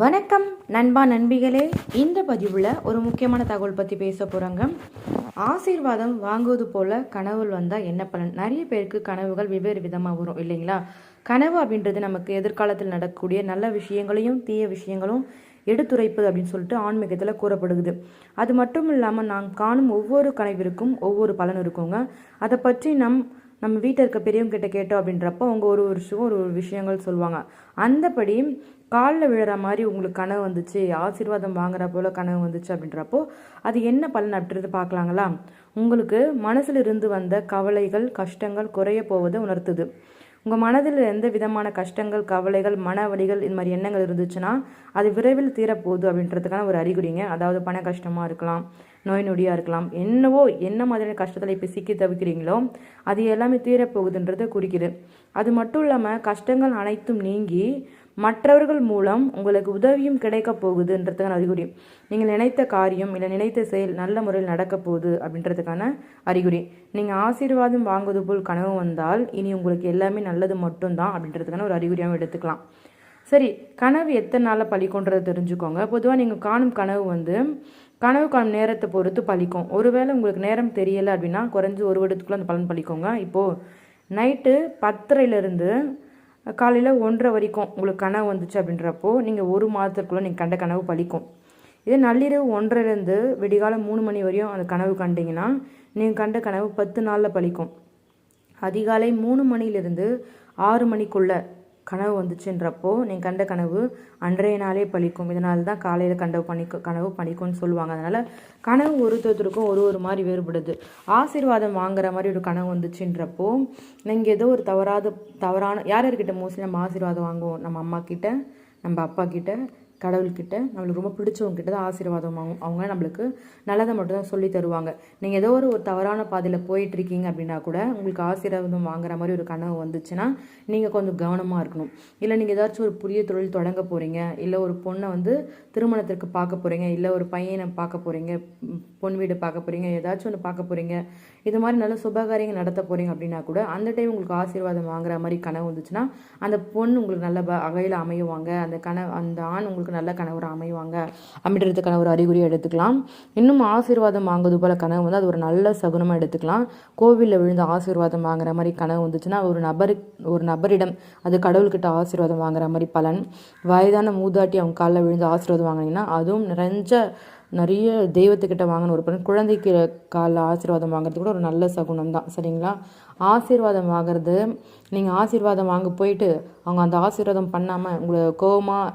வணக்கம் நண்பா நண்பிகளே. இந்த பதிவில் ஒரு முக்கியமான தகவல் பற்றி பேச போகிறாங்க ஆசீர்வாதம் வாங்குவது போல் கனவுகள் வந்தால் என்ன பலன்? நிறைய பேருக்கு கனவுகள் வெவ்வேறு விதமாக வரும் இல்லைங்களா? கனவு அப்படின்றது நமக்கு எதிர்காலத்தில் நடக்கக்கூடிய நல்ல விஷயங்களையும் தீய விஷயங்களும் எடுத்துரைப்பது அப்படின்னு சொல்லிட்டு ஆன்மீகத்தில் கூறப்படுகிறது. அது மட்டும் இல்லாமல் நாம் காணும் ஒவ்வொரு கனவிற்கும் ஒவ்வொரு பலன் இருக்குங்க. அதை பற்றி நம் நம்ம வீட்டில் இருக்க பெரியவங்க கிட்ட கேட்டோம் அப்படின்றப்போ அவங்க ஒரு ஒரு விஷயம் ஒரு ஒரு விஷயங்கள் சொல்லுவாங்க. அந்தபடி காலில் விழுற மாதிரி உங்களுக்கு கனவு வந்துச்சு ஆசீர்வாதம் வாங்குற போல கனவு வந்துச்சு அப்படின்றப்போ அது என்ன பலன் அப்படின்றது பார்க்கலாங்களா? உங்களுக்கு மனசில் இருந்து வந்த கவலைகள் கஷ்டங்கள் குறைய போவதை உணர்த்துது. உங்கள் மனதில் எந்த விதமான கஷ்டங்கள் கவலைகள் மன வலிகள் இது மாதிரி எண்ணங்கள் இருந்துச்சுன்னா அது விரைவில் தீரப்போகுது அப்படின்றதுக்கான ஒரு அறிகுறிங்க. அதாவது பண கஷ்டமாக இருக்கலாம் நோய் நொடியாக இருக்கலாம் என்னவோ என்ன மாதிரியான கஷ்டத்தில் இப்போ சிக்கி தவிக்கிறீங்களோ அது எல்லாமே தீரப்போகுதுன்றதை குறிக்குது. அது மட்டும் இல்லாமல் கஷ்டங்கள் அனைத்தும் நீங்கி மற்றவர்கள் மூலம் உங்களுக்கு உதவியும் கிடைக்க போகுதுன்றதுக்கான அறிகுறி. நீங்கள் நினைத்த காரியம் இல்லை நினைத்த செயல் நல்ல முறையில் நடக்க போகுது அப்படின்றதுக்கான அறிகுறி. நீங்கள் ஆசீர்வாதம் வாங்குவது போல் கனவு வந்தால் இனி உங்களுக்கு எல்லாமே நல்லது மட்டும்தான் அப்படின்றதுக்கான ஒரு அறிகுறியாகவும் எடுத்துக்கலாம். சரி கனவு எத்தனை நாளில் பழிக்கும்ன்றதை தெரிஞ்சுக்கோங்க. பொதுவாக நீங்கள் காணும் கனவு வந்து கனவு காணும் நேரத்தை பொறுத்து பழிக்கும். ஒருவேளை உங்களுக்கு நேரம் தெரியலை அப்படின்னா குறைஞ்சி ஒரு வருடத்துக்குள்ளே அந்த பலன் பழிக்கோங்க. இப்போது நைட்டு பத்தரையிலேருந்து காலையில் ஒன்றரை வரைக்கும் உங்களுக்கு கனவு வந்துச்சு அப்படின்றப்போ நீங்கள் ஒரு மாதத்துக்குள்ளே நீங்கள் கண்ட கனவு பழிக்கும் இதே நள்ளிரவு ஒன்றரைலேருந்து விடிகாலம் மூணு மணி வரையும் அந்த கனவு கண்டிங்கன்னா நீங்கள் கண்ட கனவு பத்து நாளில் பழிக்கும் அதிகாலை மூணு மணிலிருந்து ஆறு மணிக்குள்ளே கனவு வந்துச்சுன்றப்போ நீங்கள் கண்ட கனவு அன்றைய நாளே பழிக்கும். இதனால தான் காலையில் கண்டவு பணிக்கும் கனவு பணிக்கும்னு சொல்லுவாங்க. அதனால் கனவு ஒருத்தருக்கும் ஒரு ஒரு மாதிரி வேறுபடுது. ஆசீர்வாதம் வாங்குற மாதிரி ஒரு கனவு வந்துச்சுன்றப்போ நீங்கள் ஏதோ ஒரு தவறாத தவறான யார் யார்கிட்ட மோஸ்ட்லி நம்ம ஆசீர்வாதம் வாங்குவோம்? நம்ம அம்மா கிட்ட நம்ம அப்பா கிட்ட கடவுள்கிட்ட நம்மளுக்கு ரொம்ப பிடிச்சவங்க கிட்ட தான் ஆசீர்வாதம் வாங்கும் அவங்க நம்மளுக்கு நல்லதை மட்டும் தான் சொல்லி தருவாங்க. நீங்கள் ஏதோ ஒரு ஒரு தவறான பாதையில் போயிட்டு இருக்கீங்க அப்படின்னா கூட உங்களுக்கு ஆசீர்வாதம் வாங்குற மாதிரி ஒரு கனவு வந்துச்சுன்னா நீங்கள் கொஞ்சம் கவனமாக இருக்கணும். இல்லை நீங்கள் ஏதாச்சும் ஒரு புதிய தொழில் தொடங்க போகிறீங்க இல்லை ஒரு பொண்ணை வந்து திருமணத்திற்கு பார்க்க போகிறீங்க இல்லை ஒரு பையனை பார்க்க போகிறீங்க பொன் வீடு பார்க்க போகிறீங்க ஏதாச்சும் ஒன்று பார்க்க போகிறீங்க இது மாதிரி நல்ல சுபகாரியங்கள் நடத்த போகிறீங்க அப்படின்னா கூட அந்த டைம் உங்களுக்கு ஆசீர்வாதம் வாங்குற மாதிரி கனவு வந்துச்சுன்னா அந்த பொண்ணு உங்களுக்கு நல்ல வகையில் அமையுவாங்க. அந்த கனவு அந்த ஆண் உங்களுக்கு நல்ல கணவர் அமைவாங்க. அப்படின்றதுக்கான ஒரு அறிகுறியை எடுத்துக்கலாம். இன்னும் ஆசீர்வாதம் வாங்குவது போல கனவு வந்து அது ஒரு நல்ல சகுனமாக எடுத்துக்கலாம். கோவிலில் விழுந்து ஆசீர்வாதம் வாங்குற மாதிரி கனவு வந்துச்சுன்னா ஒரு நபரு ஒரு நபரிடம் அது கடவுள்கிட்ட ஆசீர்வாதம் வாங்குற மாதிரி பலன். வயதான மூதாட்டி அவங்க காலில் விழுந்து ஆசீர்வாதம் வாங்கினீங்கன்னா அதுவும் நிறைஞ்ச நிறைய தெய்வத்துக்கிட்ட வாங்கின ஒரு பலன். குழந்தைக்கு காலில் ஆசீர்வாதம் வாங்குறது கூட ஒரு நல்ல சகுனம் தான். சரிங்களா? ஆசீர்வாதம் வாங்குறது நீங்கள் ஆசீர்வாதம் வாங்க போயிட்டு அவங்க அந்த ஆசீர்வாதம் பண்ணாமல் உங்களை கோபமாக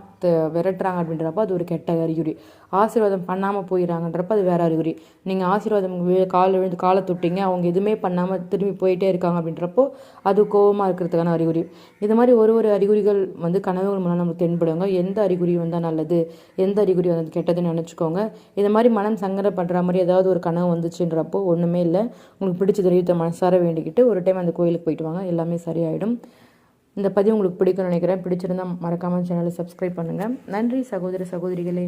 விரட்டுறாங்க அப்படின்றப்ப அது ஒரு கெட்ட அறிகுறி. ஆசீர்வாதம் பண்ணாமல் போயிடறாங்கன்றப்ப அது வேற அறிகுறி. நீங்கள் ஆசீர்வாதம் காலை விழுந்து காலை தொட்டிங்க அவங்க எதுவுமே பண்ணாமல் திரும்பி போயிட்டே இருக்காங்க அப்படின்றப்போ அது கோவமாக இருக்கிறதுக்கான அறிகுறி. இது மாதிரி ஒரு ஒரு அறிகுறிகள் வந்து கனவுகள் மூலம் நமக்கு தென்படுங்க. எந்த அறிகுறி வந்தால் நல்லது? எந்த அறிகுறி வந்து கெட்டதுன்னு நினச்சிக்கோங்க. இது மாதிரி மனம் சங்கடப்படுற மாதிரி ஏதாவது ஒரு கனவு வந்துச்சுன்றப்போ ஒன்றுமே இல்லை. உங்களுக்கு பிடிச்ச தெய்வத்தை மனசார வேண்டிக்கிட்டு ஒரு டைம் அந்த கோயிலுக்கு போயிட்டு வாங்க. எல்லாமே சரியாயிடும். இந்த பதிவு உங்களுக்கு பிடிக்கும்னு நினைக்கிறேன். பிடிச்சிருந்தா மறக்காமல் சேனலை சப்ஸ்கிரைப் பண்ணுங்கள் நன்றி சகோதர சகோதரிகளே.